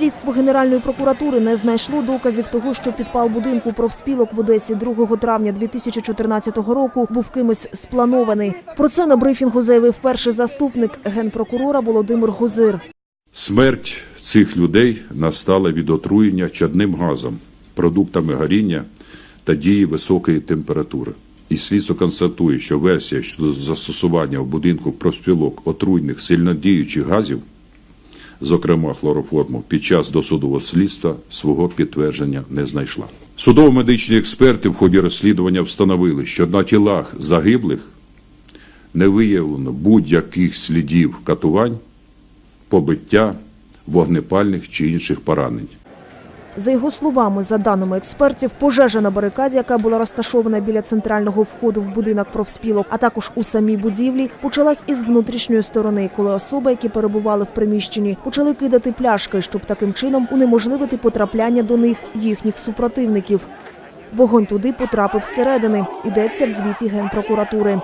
Керівництво Генеральної прокуратури не знайшло доказів того, що підпал будинку профспілок в Одесі 2 травня 2014 року був кимось спланований. Про це на брифінгу заявив перший заступник генпрокурора Володимир Гузир. Смерть цих людей настала від отруєння чадним газом, продуктами горіння та дії високої температури. І слідство констатує, що версія щодо застосування в будинку профспілок отруйних сильнодіючих газів, зокрема хлороформу, під час досудового слідства свого підтвердження не знайшла. Судово-медичні експерти в ході розслідування встановили, що на тілах загиблих не виявлено будь-яких слідів катувань, побиття, вогнепальних чи інших поранень. За його словами, за даними експертів, пожежа на барикаді, яка була розташована біля центрального входу в будинок профспілок, а також у самій будівлі, почалась із внутрішньої сторони, коли особи, які перебували в приміщенні, почали кидати пляшки, щоб таким чином унеможливити потрапляння до них їхніх супротивників. Вогонь туди потрапив зсередини. Йдеться в звіті генпрокуратури.